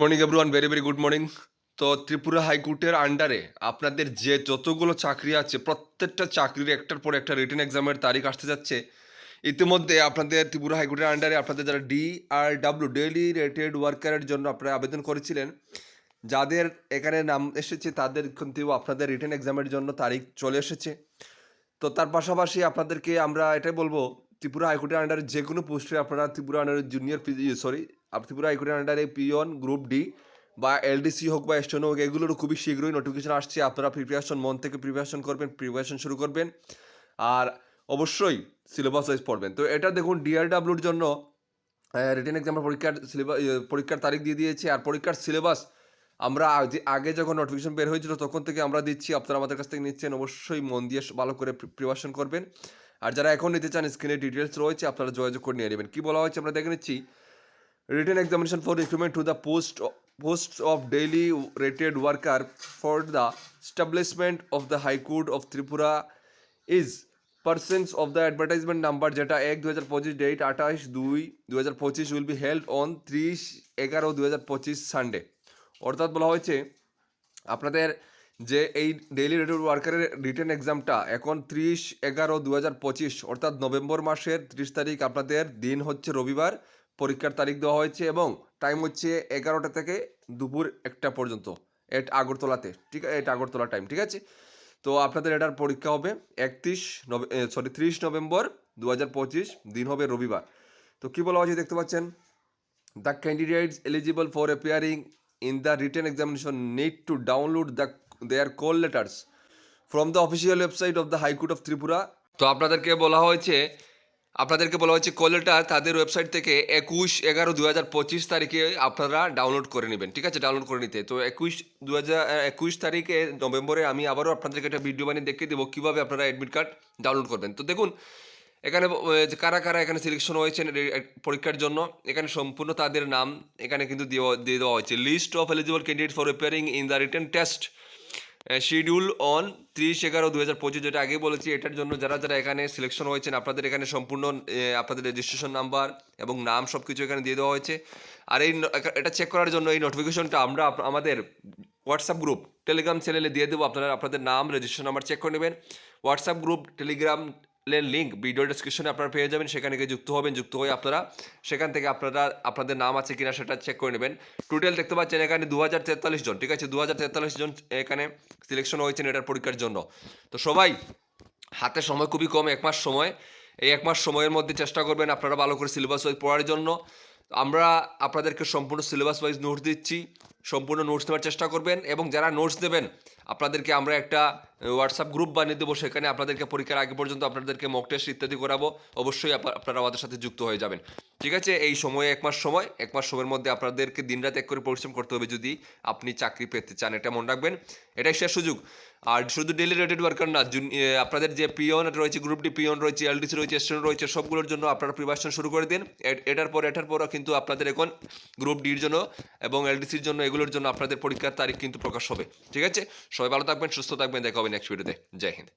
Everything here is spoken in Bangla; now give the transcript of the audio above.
Morning everyone very very good morning তো ত্রিপুরা হাইকোর্টের আন্ডারে আপনাদের যে যতগুলো চাকরি আছে, প্রত্যেকটা চাকরির একটার পর একটা রিটেন এক্সামের তারিখ আসতে যাচ্ছে। ইতিমধ্যে আপনাদের ত্রিপুরা হাইকোর্টের আন্ডারে আপনাদের যারা D R W daily rated ওয়ার্কারের জন্য আপনারা আবেদন করেছিলেন, যাদের এখানে নাম এসেছে, তাদের কিন্তু আপনাদের রিটেন এক্সামের জন্য তারিখ চলে এসেছে। তো তার পাশাপাশি আপনাদেরকে আমরা এটাই বলব, ত্রিপুরা হাইকোর্টের আন্ডারে যে কোনো পোস্টে আপনারা ত্রিপুরা আন্ডারে জুনিয়র সরি ত্রিপুরা হাইকোর্টের আন্ডারে পিওন গ্রুপ ডি বা এলডিসি হোক বা এস্টেনো হোক, এগুলোরও খুবই শীঘ্রই নোটিফিকেশন আসছে। আপনারা প্রিপারেশন মন থেকে প্রিপারেশন করবেন প্রিপারেশন শুরু করবেন। আর অবশ্যই সিলেবাস ওয়াইজ পড়বেন। তো এটা দেখুন ডিআরডাব্লিউর জন্য রিটেন এক্সামের পরীক্ষার সিলেবাস পরীক্ষার তারিখ দিয়ে দিয়েছে। আর পরীক্ষার সিলেবাস আমরা আগে যখন নোটিফিকেশন বের হয়েছিল, তখন থেকে আমরা দিচ্ছি। আপনারা আমাদের কাছ থেকে নিচ্ছেন। অবশ্যই মন দিয়ে ভালো করে প্রিপারেশন করবেন। আর যারা এখন নিতে চান স্ক্রিনে ডিটেলস রয়েছে, আপনারা যোগাযোগ করে নিয়ে নেবেন। কী বলা হয়েছে আমরা দেখে নিচ্ছি। Written examination for recruitment to the post posts of daily rated worker for the establishment of the high court of tripura is persons of the advertisement number যেটা এক দু হাজার পঁচিশ ডেট আঠাশ দুই দু হাজার পঁচিশ উইল বি হেল্ড অন ত্রিশ এগারো দু হাজার পঁচিশ সানডে অর্থাৎ বলা হয়েছে আপনাদের যে এই ডেইলি রেটেড ওয়ার্কারের রিটেন এক্সামটা এখন ত্রিশ এগারো দু হাজার পঁচিশ অর্থাৎ নভেম্বর মাসের ত্রিশ তারিখ আপনাদের দিন হচ্ছে রবিবার পরীক্ষার তারিখ দেওয়া হয়েছে এবং টাইম হচ্ছে এগারোটা থেকে দুপুর একটা পর্যন্ত এট আগরতলাতে, ঠিক আছে? এটা আগরতলা টাইম ঠিক আছে? তো আপনাদের এটার পরীক্ষা হবে একত্রিশ নভে সরি ত্রিশ নভেম্বর দু হাজার পঁচিশ, দিন হবে রবিবার। তো কী বলা হয়েছে দেখতে পাচ্ছেন? The candidates eligible for appearing in the written examination need to download the their call letters from the official website of the high court of Tripura তো আপনাদেরকে বলা হয়েছে আপনাদেরকে বলা হয়েছে কল তাদের ওয়েবসাইট থেকে একুশ এগারো দু হাজার পঁচিশ তারিখে আপনারা ডাউনলোড করে নেবেন, ঠিক আছে? ডাউনলোড করে নিতে। তো একুশ দু হাজার একুশ তারিখে নভেম্বরে আমি আবারও আপনাদেরকে একটা ভিডিও বানিয়ে দেখিয়ে দেবো কীভাবে আপনারা অ্যাডমিট কার্ড ডাউনলোড করবেন। তো দেখুন, এখানে কারা কারা এখানে সিলেকশন হয়েছেন পরীক্ষার জন্য, এখানে সম্পূর্ণ তাদের নাম এখানে কিন্তু দেওয়া, দিয়ে দেওয়া হয়েছে। List of eligible candidate for appearing in the written test schedule on ত্রিশ এগারো দু হাজার পঁচিশ যেটা আগেই বলেছি, এটার জন্য যারা যারা এখানে সিলেকশন হয়েছেন, আপনাদের এখানে সম্পূর্ণ আপনাদের রেজিস্ট্রেশন নাম্বার এবং নাম সব কিছু এখানে দিয়ে দেওয়া হয়েছে। আর এই এটা চেক করার জন্য এই নোটিফিকেশনটা আমরা আমাদের হোয়াটসঅ্যাপ গ্রুপ টেলিগ্রাম চ্যানেলে দিয়ে দেবো। আপনারা, আপনাদের নাম রেজিস্ট্রেশন নাম্বার চেক করে নেবেন। WhatsApp group Telegram link video ডিসক্রিপশনে আপনারা পেয়ে যাবেন, সেখানে গিয়ে যুক্ত হবেন, যুক্ত হয়ে আপনারা সেখান থেকে আপনারা, আপনাদের নাম আছে কিনা সেটা চেক করে নেবেন। টোটাল দেখতে পাচ্ছেন এখানে দু হাজার তেতাল্লিশ জন, ঠিক আছে? দু হাজার তেতাল্লিশ জন এখানে সিলেকশন হয়েছেন এটার পরীক্ষার জন্য। তো সবাই, হাতে সময় খুবই কম, এক মাস সময়। এই এক মাস সময়ের মধ্যে চেষ্টা করবেন আপনারা ভালো করে সিলেবাস ওয়াইজ পড়ার জন্য। আমরা আপনাদেরকে সম্পূর্ণ সিলেবাস ওয়াইজ নোট দিচ্ছি। সম্পূর্ণ নোটস নেওয়ার চেষ্টা করবেন এবং যারা নোটস দেবেন, আপনাদেরকে আমরা একটা হোয়াটসঅ্যাপ গ্রুপ বানিয়ে দেবো সেখানে আপনাদেরকে পরীক্ষার আগে পর্যন্ত আপনাদেরকে মক টেস্ট ইত্যাদি করাবো। অবশ্যই আপনারা আমাদের সাথে যুক্ত হয়ে যাবেন। ঠিক আছে? এই সময়ে এক মাস সময়, এক মাস সময়ের মধ্যে আপনাদেরকে দিনরাত এক করে পরিশ্রম করতে হবে যদি আপনি চাকরি পেতে চান। এটা মনে রাখবেন। এটাই শেষ সুযোগ। আর শুধু ডেলি রেটেড ওয়ার্কার না আপনাদের যে পিওন রয়েছে গ্রুপ ডি পিওন রয়েছে এলডিসি রয়েছে স্টুডেন্ট রয়েছে, সবগুলোর জন্য আপনারা প্রিপারেশন শুরু করে দিন। এটার পর, এটার পরও কিন্তু আপনাদের এখন গ্রুপ ডির জন্য এবং এলডিসির জন্য এগুলোর জন্য আপনাদের পরীক্ষার তারিখ কিন্তু প্রকাশ হবে। ঠিক আছে? সবাই ভালো থাকবেন, সুস্থ থাকবেন, দেখা হবে নেক্সট ভিডিওতে জয় হিন্দ।